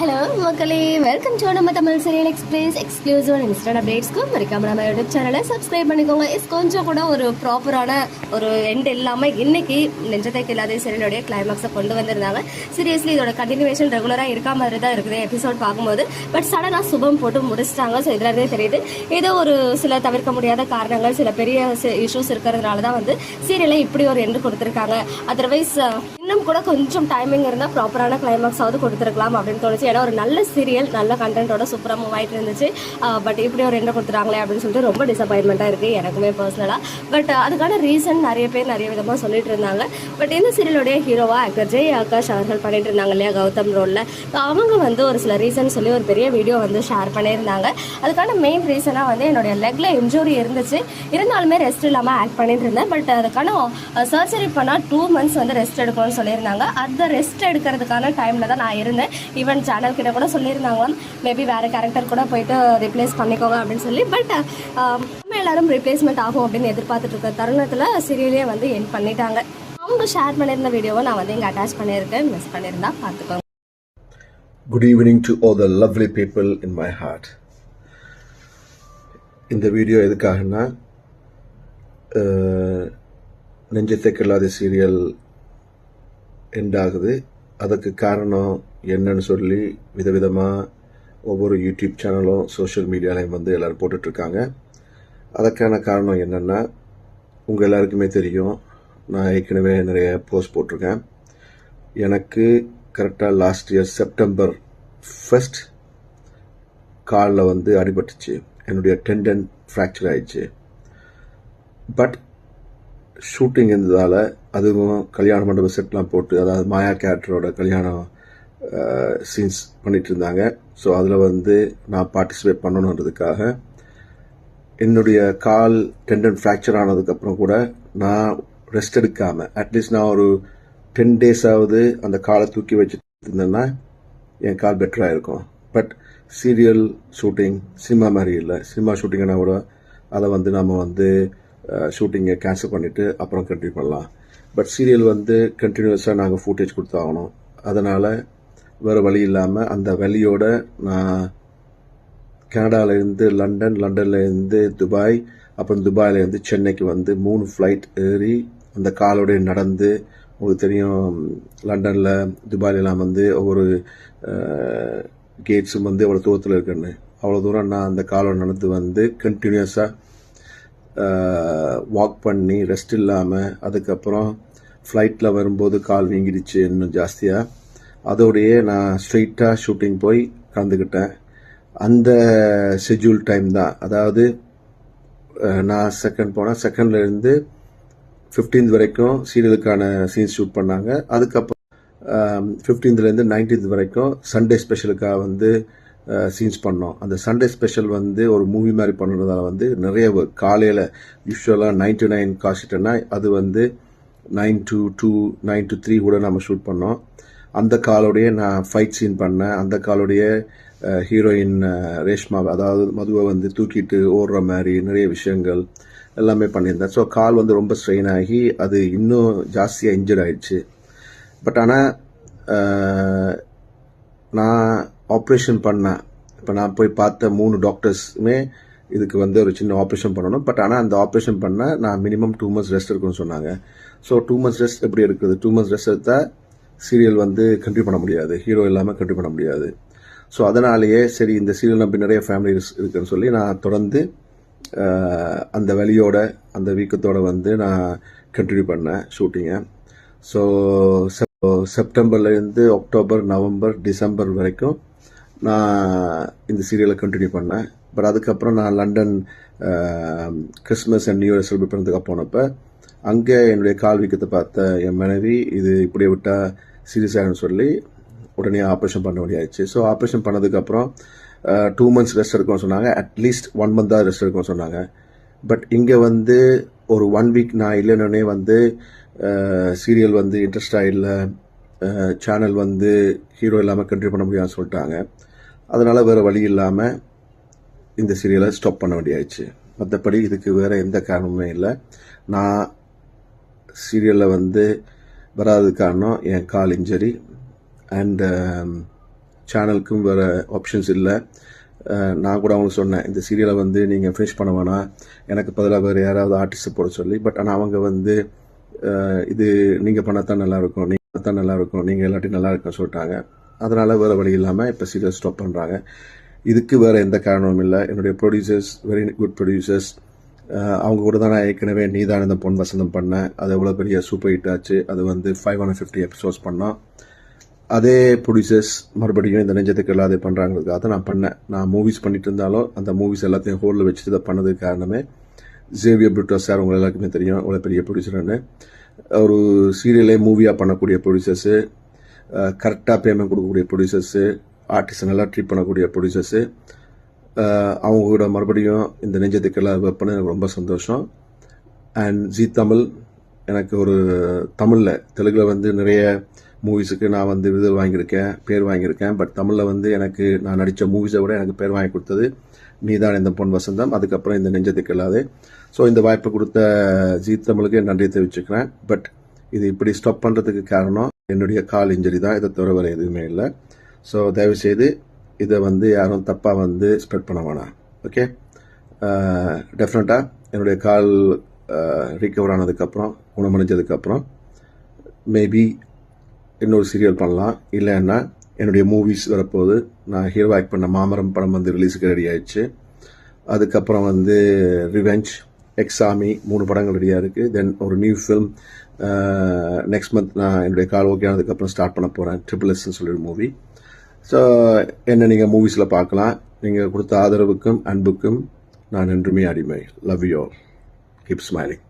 Hello மக்களே. Welcome to நம்ம Tamil serial express exclusive instant அப்டேட்ஸ்க்கும் மறக்காம நம்ம யூடியூப் சேனலை சப்ஸ்கிரைப் பண்ணிக்கோங்க. இஸ் கொஞ்சம் கூட ஒரு ப்ராப்பரான ஒரு எண்ட் இல்லாமல் இன்னைக்கு நெஞ்சத்தை இல்லாத சீரியலுடைய கிளைமேக்ஸை கொண்டு வந்திருந்தாங்க. சீரியஸ்லி இதோட கண்டினியூவேஷன் ரெகுலராக இருக்கா மாதிரி தான் இருக்குது எபிசோட் பார்க்கும்போது. பட் சடனாக சுபம் போட்டு முடிச்சிட்டாங்க. ஸோ இதில் இருந்தே தெரியுது. ஏதோ ஒரு சில தவிர்க்க முடியாத காரணங்கள் சில பெரிய இஷ்யூஸ் இருக்கிறதுனால தான் வந்து சீரியலை இப்படி ஒரு எண்டு கொடுத்துருக்காங்க. அதர்வைஸ் இன்னும் கூட கொஞ்சம் டைமிங் இருந்தால் ப்ராப்பரான கிளைமாக்ஸாவது கொடுத்துருக்கலாம் அப்படின்னு தோணுச்சு. ஏன்னா ஒரு நல்ல சீரியல் நல்ல கண்டென்ட்டோட சூப்பராக மூவ் ஆகிட்டு இருந்துச்சு. பட் இப்படி ஒரு எண்டை கொடுத்துறாங்களே அப்படின்னு சொல்லிட்டு ரொம்ப டிசப்பாயின்மெண்ட்டாக இருக்குது எனக்குமே பர்சனலாக பட் அதுக்கான ரீசன் நிறைய பேர் நிறைய விதமாக சொல்லிட்டு இருந்தாங்க. பட் இந்த சீரியலுடைய ஹீரோவாக ஆக்டர் ஜெய் ஆகாஷ் அவர்கள் பண்ணிட்டு இருந்தாங்க இல்லையா கௌதம் ரோலில் அவங்க வந்து ஒரு சில ரீசன் சொல்லி ஒரு பெரிய வீடியோ வந்து ஷேர் பண்ணியிருந்தாங்க. அதுக்கான மெயின் ரீசனாக வந்து என்னுடைய லெக்கில் இன்ஜூரி இருந்துச்சு. இருந்தாலுமே ரெஸ்ட் இல்லாமல் ஆக்ட் பண்ணிட்டு இருந்தேன். பட் அதுக்கான சர்ஜரி பண்ணால் டூ மந்த்ஸ் வந்து ரெஸ்ட் எடுக்கணும்னு சொல்லியிருந்தாங்க. அந்த ரெஸ்ட் எடுக்கிறதுக்கான டைமில் தான் நான் இருந்தேன். ஈவன் சேனல் கிட்ட கூட சொல்லியிருந்தாங்க மேபி வேறு கேரக்டர் கூட போயிட்டு ரிப்ளேஸ் பண்ணிக்கோங்க அப்படின்னு சொல்லி. பட் நம்ம எல்லாரும் ரிப்ளேஸ்மெண்ட் ஆகும் அப்படின்னு எதிர்பார்த்துட்டு இருக்க தருணத்தில் சீரியலே வந்து என் பண்ணிட்டாங்க. அவங்க ஷேர் பண்ணியிருந்த வீடியோவை நான் வந்து இங்கே அட்டாச் பண்ணியிருக்கேன். மிஸ் பண்ணியிருந்தா பார்த்துக்கோங்க. Good evening to all the lovely people in my heart இந்த வீடியோ எதுக்காகன்னா நெஞ்சத்தை கில்லாத சீரியல் எண்ட் ஆகுது அதுக்கு காரணம் என்னன்னு சொல்லி விதவிதமாக ஒவ்வொரு யூடியூப் சேனலும் சோஷியல் மீடியாலையும் வந்து எல்லோரும் போட்டுட்ருக்காங்க. அதற்கான காரணம் என்னென்னா உங்கள் எல்லாருக்குமே தெரியும் நான் ஏற்கனவே நிறைய போஸ்ட் போட்டிருக்கேன். எனக்கு கரெக்டாக லாஸ்ட் இயர் செப்டம்பர் ஃபஸ்ட் காலில் வந்து அடிபட்டுச்சு. என்னுடைய டெண்டன் ஃப்ராக்சர் ஆயிடுச்சு. பட் ஷூட்டிங் இருந்ததால் அதுவும் கல்யாண மண்டபம் செட்லாம் போட்டு அதாவது மாயா கேரக்டரோட கல்யாணம் சீன்ஸ் பண்ணிட்டு இருந்தாங்க. ஸோ அதில் வந்து நான் பார்ட்டிசிபேட் பண்ணணுன்றதுக்காக என்னுடைய கால் டெண்டன் ஃப்ராக்சர் ஆனதுக்கப்புறம் கூட நான் ரெஸ்ட் எடுக்காமல் அட்லீஸ்ட் நான் ஒரு டென் டேஸாவது அந்த காலை தூக்கி வச்சுட்டு இருந்தேன்னா என் கால் பெட்டராக இருக்கும் பட் சீரியல் ஷூட்டிங் சினிமா மாதிரி இல்லை. சினிமா ஷூட்டிங்னா கூட அதை வந்து நம்ம வந்து ஷூட்டிங்கை கேன்சல் பண்ணிவிட்டு அப்புறம் கண்டினியூ பண்ணலாம். பட் சீரியல் வந்து கண்டினியூஸாக நாங்கள் ஃபுட்டேஜ் கொடுத்தாகணும். அதனால் வேறு வழி இல்லாமல் அந்த வழியோட நான் கனடாவிலேருந்து லண்டன் லண்டன்லேருந்து துபாய் அப்புறம் துபாயிலேருந்து சென்னைக்கு வந்து மூணு ஃப்ளைட் ஏறி அந்த காலோட நடந்து உங்களுக்கு தெரியும் லண்டனில் துபாயிலெலாம் வந்து ஒவ்வொரு கேட்ஸும் வந்து எவ்வளோ தூரத்தில் இருக்குன்னு. அவ்வளோ தூரம் நான் அந்த காலோடு நடந்து வந்து கண்டினியூஸாக வாக் பண்ணி ரெஸ்ட் இல்லாமல் அதுக்கப்புறம் ஃப்ளைட்டில் வரும்போது கால் வீங்கிடுச்சு இன்னும் ஜாஸ்தியாக அதோடையே நான் ஸ்ட்ரெயிட்டாக ஷூட்டிங் போய் கலந்துக்கிட்டேன். அந்த ஷெட்யூல் டைம் தான். அதாவது நான் செகண்ட் போனேன் செகண்ட்லேருந்து ஃபிஃப்டீன்த் வரைக்கும் சீரியலுக்கான சீன்ஸ் ஷூட் பண்ணாங்க. அதுக்கப்புறம் ஃபிஃப்டீன்த்லேருந்து நைன்டீன்த் வரைக்கும் சண்டே ஸ்பெஷலுக்காக வந்து சீன்ஸ் பண்ணோம். அந்த சண்டே ஸ்பெஷல் வந்து ஒரு மூவி மாதிரி பண்ணுறதால வந்து நிறைய காலையில் யூஸ்வலாக நைன் டு நைன் காசிட்டேன்னா அது வந்து nine to two nine to three கூட நம்ம ஷூட் பண்ணோம். அந்த காலோடைய நான் ஃபைட் சீன் பண்ணேன். அந்த காலோடைய ஹீரோயின் ரேஷ்மா அதாவது மதுவை வந்து தூக்கிட்டு ஓடுற மாதிரி நிறைய விஷயங்கள் எல்லாமே பண்ணியிருந்தேன். ஸோ கால் வந்து ரொம்ப ஸ்ட்ரெயின் ஆகி அது இன்னும் ஜாஸ்தியாக இன்ஜர்ட் ஆயிடுச்சு. பட் ஆனால் நான் ஆப்ரேஷன் பண்ணேன். இப்போ நான் போய் பார்த்த மூணு டாக்டர்ஸுமே இதுக்கு வந்து ஒரு சின்ன ஆப்ரேஷன் பண்ணணும். பட் ஆனால் அந்த ஆப்ரேஷன் பண்ண நான் மினிமம் டூ மந்த்ஸ் ரெஸ்ட் இருக்குன்னு சொன்னாங்க. ஸோ டூ மந்த்ஸ் ரெஸ்ட் எப்படி இருக்குது டூ மந்த்ஸ் ரெஸ்ட் எடுத்தால் சீரியல் வந்து கண்டினியூ பண்ண முடியாது. ஹீரோ இல்லாமல் கண்டினியூ பண்ண முடியாது. ஸோ அதனாலேயே சரி இந்த சீரியல் நம்பி நிறைய ஃபேமிலி இருக்குன்னு சொல்லி நான் தொடர்ந்து அந்த வழியோட அந்த வீக்கத்தோட வந்து நான் கண்டினியூ பண்ணேன் ஷூட்டிங்கை ஸோ செப்டம்பர்லேருந்து அக்டோபர் நவம்பர் டிசம்பர் வரைக்கும் நான் இந்த சீரியலை கண்டினியூ பண்ணேன். பட் அதுக்கப்புறம் நான் London Christmas and new year celebrate பண்ணுறதுக்கு போனப்போ அங்கே என்னுடைய கால் வீக்கத்தை பார்த்த என் மனைவி இது இப்படியே விட்டால் சீரியஸ் ஆகும்னு சொல்லி உடனே ஆப்ரேஷன் பண்ண வேண்டியாச்சு ஸோ ஆப்ரேஷன் பண்ணதுக்கப்புறம் டூ மந்த்ஸ் ரெஸ்ட் எடுக்கணும்னு சொன்னாங்க. அட்லீஸ்ட் ஒன் மந்த்தாக ரெஸ்ட் எடுக்கணும்னு சொன்னாங்க. பட் இங்கே வந்து ஒரு ஒன் வீக் நான் இல்லைன்னொடனே வந்து சீரியல் வந்து இன்ட்ரெஸ்டாக இல்லை. சேனல் வந்து ஹீரோ இல்லாமல் கண்ட்ரி பண்ண முடியாதுன்னு சொல்லிட்டாங்க. அதனால் வேறு வழி இல்லாமல் இந்த சீரியலை ஸ்டாப் பண்ண வேண்டியாச்சு. மற்றபடி இதுக்கு வேறு எந்த காரணமுமே இல்லை. நான் சீரியலில் வந்து வராதது காரணம் என் கால் இன்ஜரி அண்டு சேனலுக்கும் வேறு ஆப்ஷன்ஸ் இல்லை. நான் கூட அவங்களுக்கு சொன்னேன் இந்த சீரியலை வந்து நீங்கள் ஃபினிஷ் பண்ண வேணாம். எனக்கு பதிலாக வேறு யாராவது ஆர்டிஸ்ட் போட சொல்லி பட் ஆனால் அவங்க வந்து இது நீங்கள் பண்ணத்தான் நல்லாயிருக்கும் தான் நல்லாயிருக்கும் நீங்கள் எல்லாத்தையும் நல்லா இருக்குன்னு சொல்லிட்டாங்க. அதனால் வேறு வழி இல்லாமல் இப்போ சீரியல் ஸ்டாப் பண்ணுறாங்க இதுக்கு வேறு எந்த காரணமும் இல்லை. என்னுடைய ப்ரொடியூசர்ஸ் வெரி குட் ப்ரொடியூசர்ஸ் அவங்க கூட தான் நான் ஏற்கனவே நீதான் இந்த பொன் வசந்தம் பண்ணேன் அது எவ்வளோ பெரிய சூப்பர் ஹிட் ஆச்சு. அது வந்து ஃபைவ் ஹண்ட்ரட் ஃபிஃப்டி எபிசோட்ஸ் பண்ணோம். அதே ப்ரொடியூசர்ஸ் மறுபடியும் இந்த நெஞ்சத்துக்கு இல்லாத பண்ணுறாங்கிறதுக்காக தான் நான் பண்ணேன். நான் மூவிஸ் பண்ணிட்டு இருந்தாலும் அந்த மூவிஸ் எல்லாத்தையும் ஹோலில் வச்சுட்டு இதை பண்ணதுக்கு காரணமே ஜேவியர் புட்டோ சார் உங்க எல்லாருக்குமே தெரியும். அவ்வளோ பெரிய ப்ரொடியூசர்னு ஒரு சீரியலே மூவியாக பண்ணக்கூடிய ப்ரொடியூசர்ஸு கரெக்டாக பேமெண்ட் கொடுக்கக்கூடிய ப்ரொடியூசர்ஸு ஆர்டிஸ்ட் நல்லா ட்ரீட் பண்ணக்கூடிய ப்ரொடியூசர்ஸு அவங்க கூட மறுபடியும் இந்த நெஞ்சத்துக்கெல்லாம் வைப்பேன்னு எனக்கு ரொம்ப சந்தோஷம். அண்ட் ஜி தமிழ் எனக்கு ஒரு தமிழில் தெலுங்கில் வந்து நிறைய மூவிஸுக்கு நான் வந்து விருது வாங்கியிருக்கேன் பேர் வாங்கியிருக்கேன். பட் தமிழில் வந்து எனக்கு நான் நடித்த மூவிஸை விட எனக்கு பேர் வாங்கி கொடுத்தது நீதான் இந்த பொன் வசந்தம். அதுக்கப்புறம் இந்த நெஞ்சத்துக்கு இல்லாது ஸோ இந்த வாய்ப்பு கொடுத்த ஜி தமிழுக்கு நன்றி தெரிவிச்சுக்கிறேன். பட் இது இப்படி ஸ்டாப் பண்ணுறதுக்கு காரணம் என்னுடைய கால் இன்ஜுரி தான். இதை தவிர வேறு எதுவுமே இல்லை. ஸோ தயவுசெய்து இதை வந்து யாரும் தப்பாக வந்து ஸ்ப்ரெட் பண்ண வேணாம். ஓகே டெஃபினட்டாக என்னுடைய கால் ரீகவர் ஆனதுக்கப்புறம் குணமடைஞ்சதுக்கப்புறம் மேபி இன்னொரு சீரியல் பண்ணலாம். இல்லைன்னா என்னுடைய மூவிஸ் வரப்போகுது நான் ஹீரோ ஆக்ட் பண்ண மாமரம் படம் வந்து ரிலீஸுக்கு ரெடி ஆயிடுச்சு. அதுக்கப்புறம் வந்து ரிவெஞ்ச் எக்ஸாமி மூணு படங்கள் ரெடியாக இருக்குது தென் ஒரு நியூ ஃபிலிம் நெக்ஸ்ட் மந்த் நான் என்னுடைய கால் ஓகே ஆனதுக்கப்புறம் ஸ்டார்ட் பண்ண போகிறேன் ட்ரிபிள் எஸ்ன்னு சொல்லி ஒரு மூவி ஸோ என்ன நீங்கள் மூவிஸில் பார்க்கலாம். நீங்கள் கொடுத்த ஆதரவுக்கும் அன்புக்கும் நான் என்றுமே அடிமை. Love you keep smiling